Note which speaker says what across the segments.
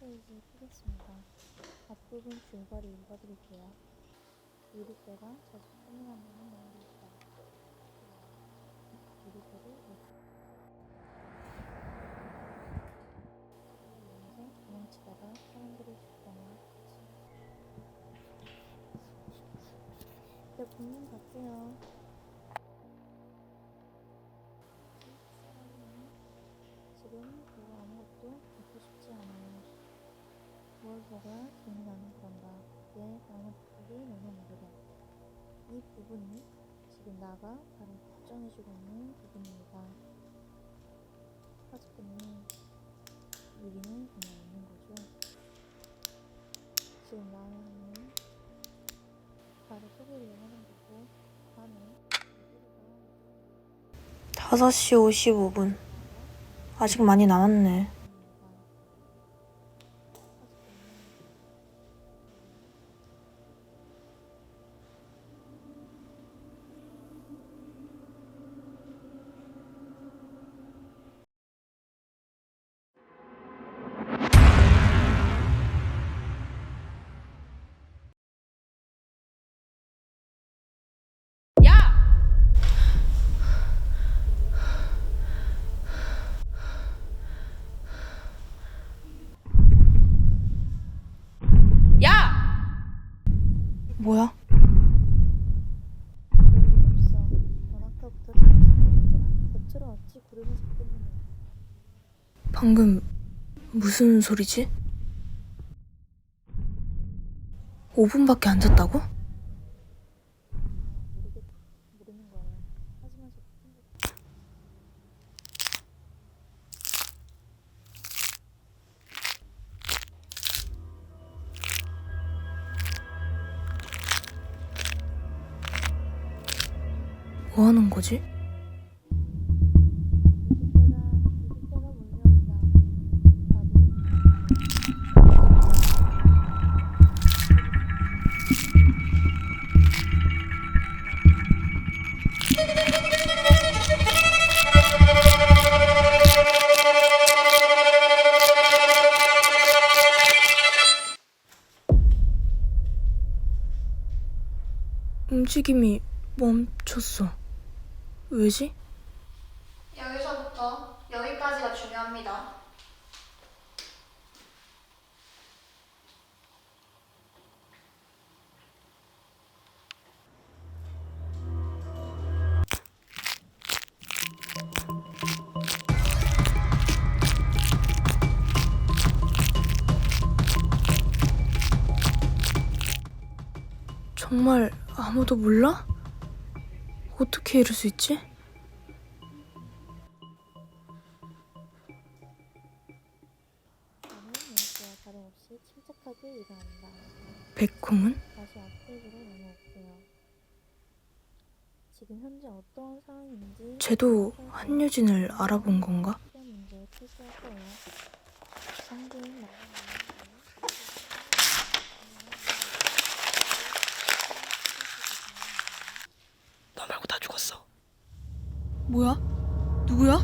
Speaker 1: 페이지 펴겠습니다. 앞부분 줄거리 읽어드릴게요. 유리뼈가 자주 손해난다는 말이 있다. 유리뼈를 읽- 여기서 도망치다가 사람들이 죽거나 네, 본문 갈게요. 기운이 나는 그런가. 내 나는 부분이 너무 무려. 이 부분이 지금 나가 나를 걱정해주고 있는 부분입니다. 하즈꾸님, 유리는 그냥 있는 거죠. 지금 나는 나를 속이려 하는 거고, 나는 유리가
Speaker 2: 5시 55분. 아직 많이 남았네. 방금 무슨 소리지? 5분밖에 안 잤다고? 뭐 하는 거지? 움직임이 멈췄어. 왜지?
Speaker 3: 여기서부터 여기까지가 중요합니다.
Speaker 2: 정말 아무도 몰라? 어떻게 이럴 수 있지? 백콩은?
Speaker 1: 다시 앞페이지로 넘어올게요. 지금 현재 어떠한 상황인지
Speaker 2: 쟤도 한유진을 알아본 건가?
Speaker 1: 필요한 문제에 표시할 거예요. 상대인 나는
Speaker 2: 너 말고 다 죽었어. 뭐야? 누구야?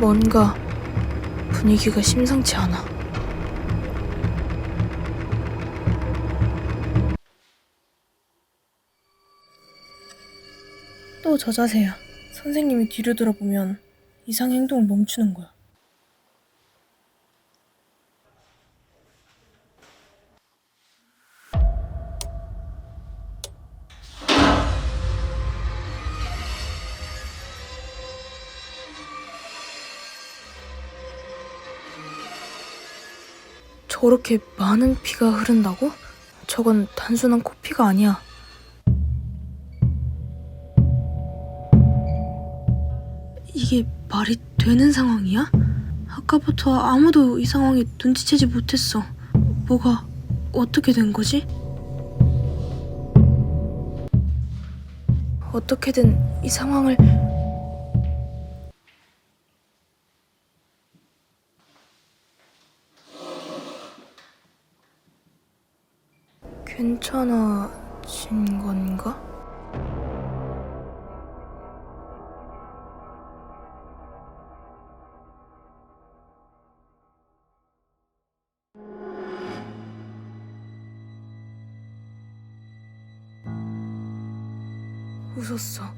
Speaker 2: 뭔가 분위기가 심상치 않아. 또 저 자세야. 선생님이 뒤로 돌아보면 이상 행동을 멈추는 거야. 저렇게 많은 피가 흐른다고? 저건 단순한 코피가 아니야. 이게 말이 되는 상황이야? 아까부터 아무도 이 상황에 눈치채지 못했어. 뭐가 어떻게 된 거지? 어떻게든 이 상황을 괜찮아진 건가? 웃었어.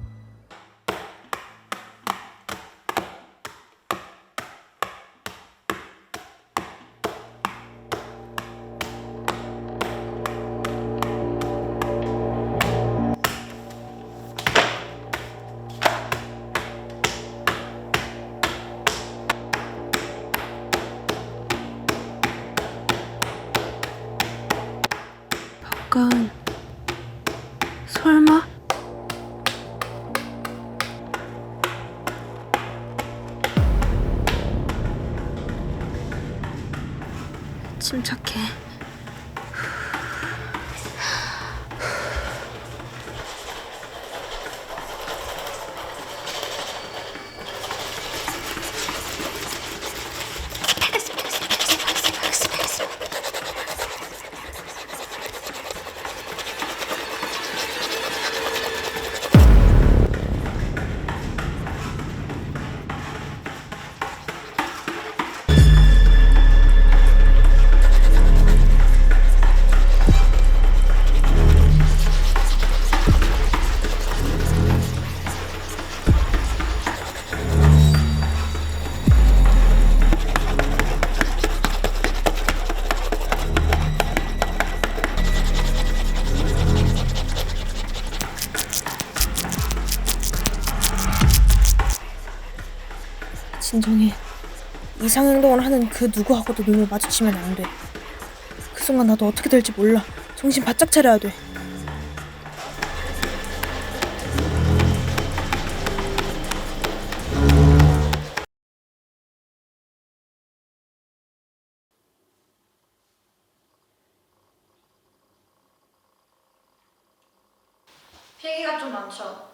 Speaker 2: 박가 침착해. 진정해. 이상 행동을 하는 그 누구하고도 눈을 마주치면 안 돼. 그 순간 나도 어떻게 될지 몰라. 정신 바짝 차려야 돼.
Speaker 3: 필기가 좀 많죠.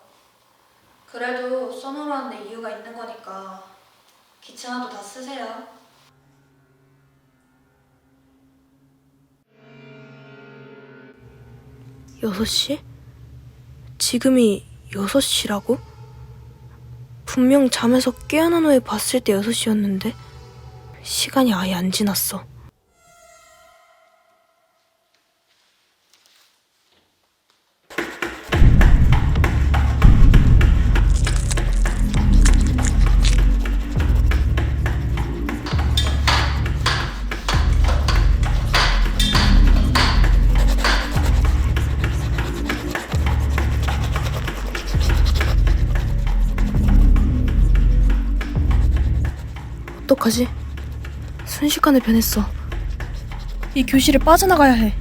Speaker 3: 그래도 써놓으라는 데 이유가 있는 거니까 귀찮아도 다 쓰세요.
Speaker 2: 여섯 시? 지금이 여섯 시라고? 분명 잠에서 깨어난 후에 봤을 때 여섯 시였는데 시간이 아예 안 지났어. 어떡하지? 순식간에 변했어.
Speaker 1: 이 교실을 빠져나가야 해.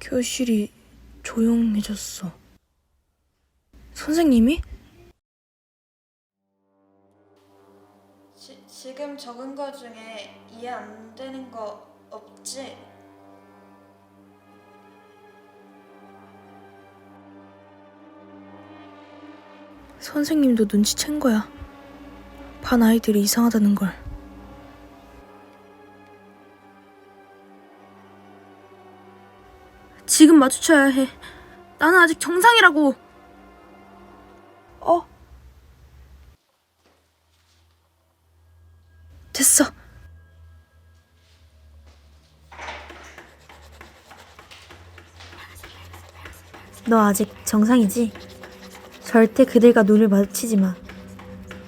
Speaker 2: 교실이 조용해졌어. 선생님이?
Speaker 3: 지, 지금 적은 거 중에 이해 안 되는 거 없지?
Speaker 2: 선생님도 눈치챈 거야. 반 아이들이 이상하다는 걸. 지금 마주쳐야 해. 나는 아직 정상이라고. 어? 됐어.
Speaker 4: 너 아직 정상이지? 절대 그들과 눈을 마주치지 마.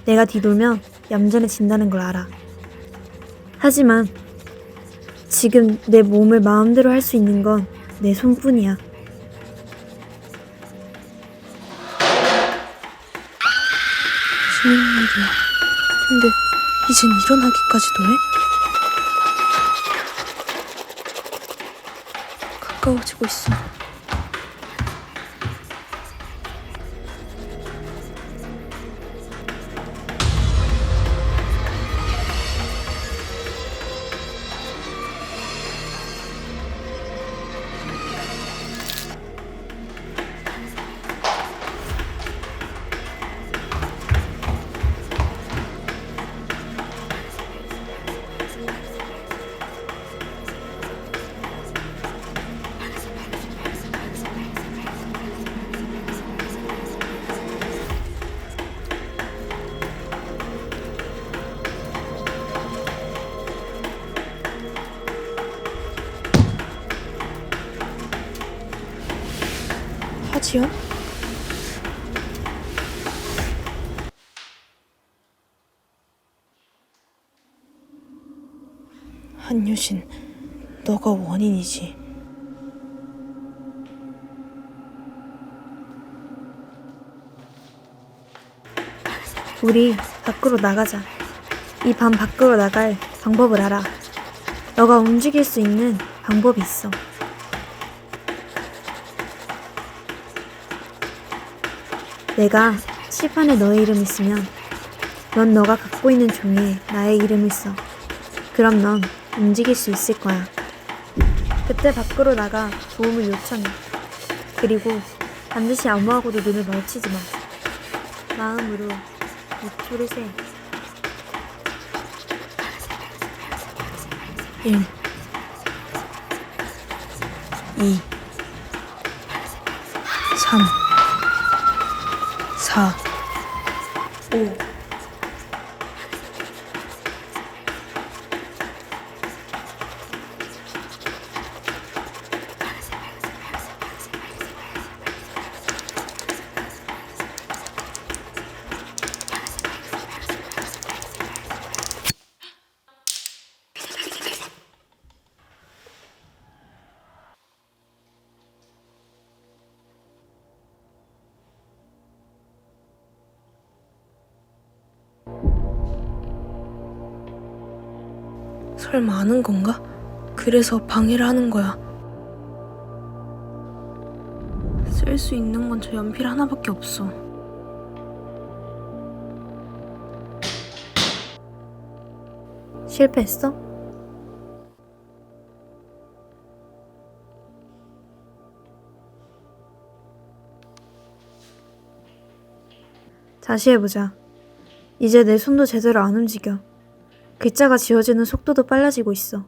Speaker 4: 내가 뒤돌면 얌전해진다는 걸 알아. 하지만 지금 내 몸을 마음대로 할 수 있는 건 내 손뿐이야.
Speaker 2: 무슨 일이야. 근데 이젠 일어나기까지도 해? 가까워지고 있어. 지연? 한유신, 너가 원인이지.
Speaker 4: 우리 밖으로 나가자. 이 밤 밖으로 나갈 방법을 알아. 너가 움직일 수 있는 방법이 있어. 내가 칠판에 너의 이름을 쓰면 넌 너가 갖고 있는 종이에 나의 이름을 써. 그럼 넌 움직일 수 있을 거야. 그때 밖으로 나가 도움을 요청해. 그리고 반드시 아무하고도 눈을 마주치지 마. 마음으로 2초를 세.
Speaker 2: 1 2 3好，五。 설마 아는 건가? 그래서 방해를 하는 거야. 쓸 수 있는 건 저 연필 하나밖에 없어.
Speaker 4: 실패했어? 다시 해보자. 이제 내 손도 제대로 안 움직여. 글자가 지워지는 속도도 빨라지고 있어.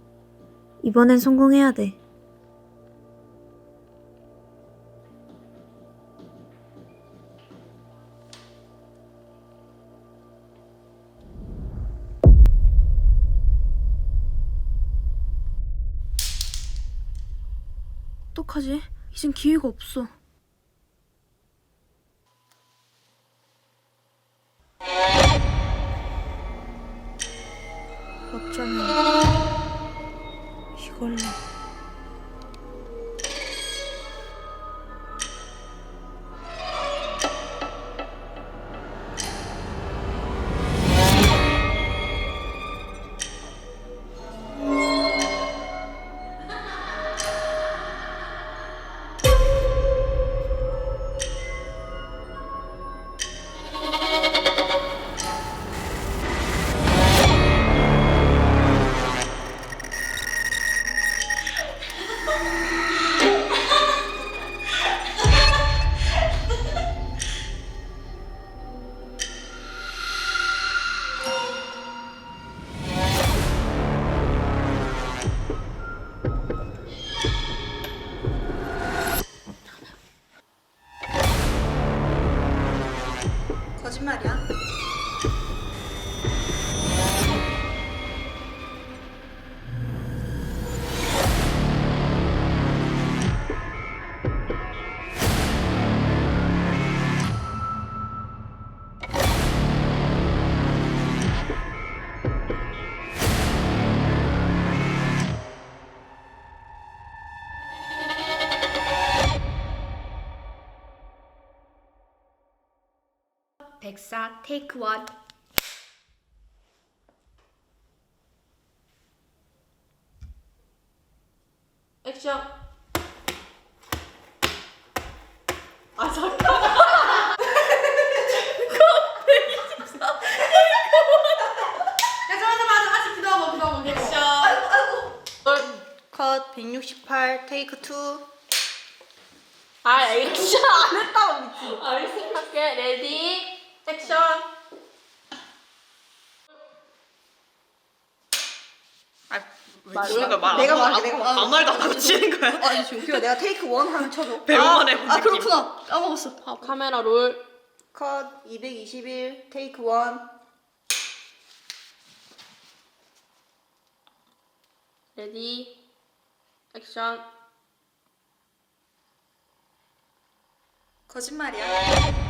Speaker 4: 이번엔 성공해야 돼.
Speaker 2: 어떡하지? 이젠 기회가 없어.
Speaker 5: 백사 테이크 원 액션. 아 잠깐.
Speaker 6: 컷 168 테이크 2
Speaker 5: 아 액션 안 했다고 미친 알겠어 할게 레디 액션
Speaker 6: 왜 치는 거야? 말
Speaker 3: 내가 말할게, 내가
Speaker 6: 아무 말도 안 하고 치는 거야?
Speaker 3: 아니 준규야 내가 테이크 원 하면 쳐줘.
Speaker 6: 배우만 해본
Speaker 3: 아
Speaker 6: 느낌.
Speaker 3: 그렇구나 까먹었어.
Speaker 5: 아, 카메라 롤
Speaker 3: 컷 221 테이크 원.
Speaker 5: 레디 액션
Speaker 3: 거짓말이야.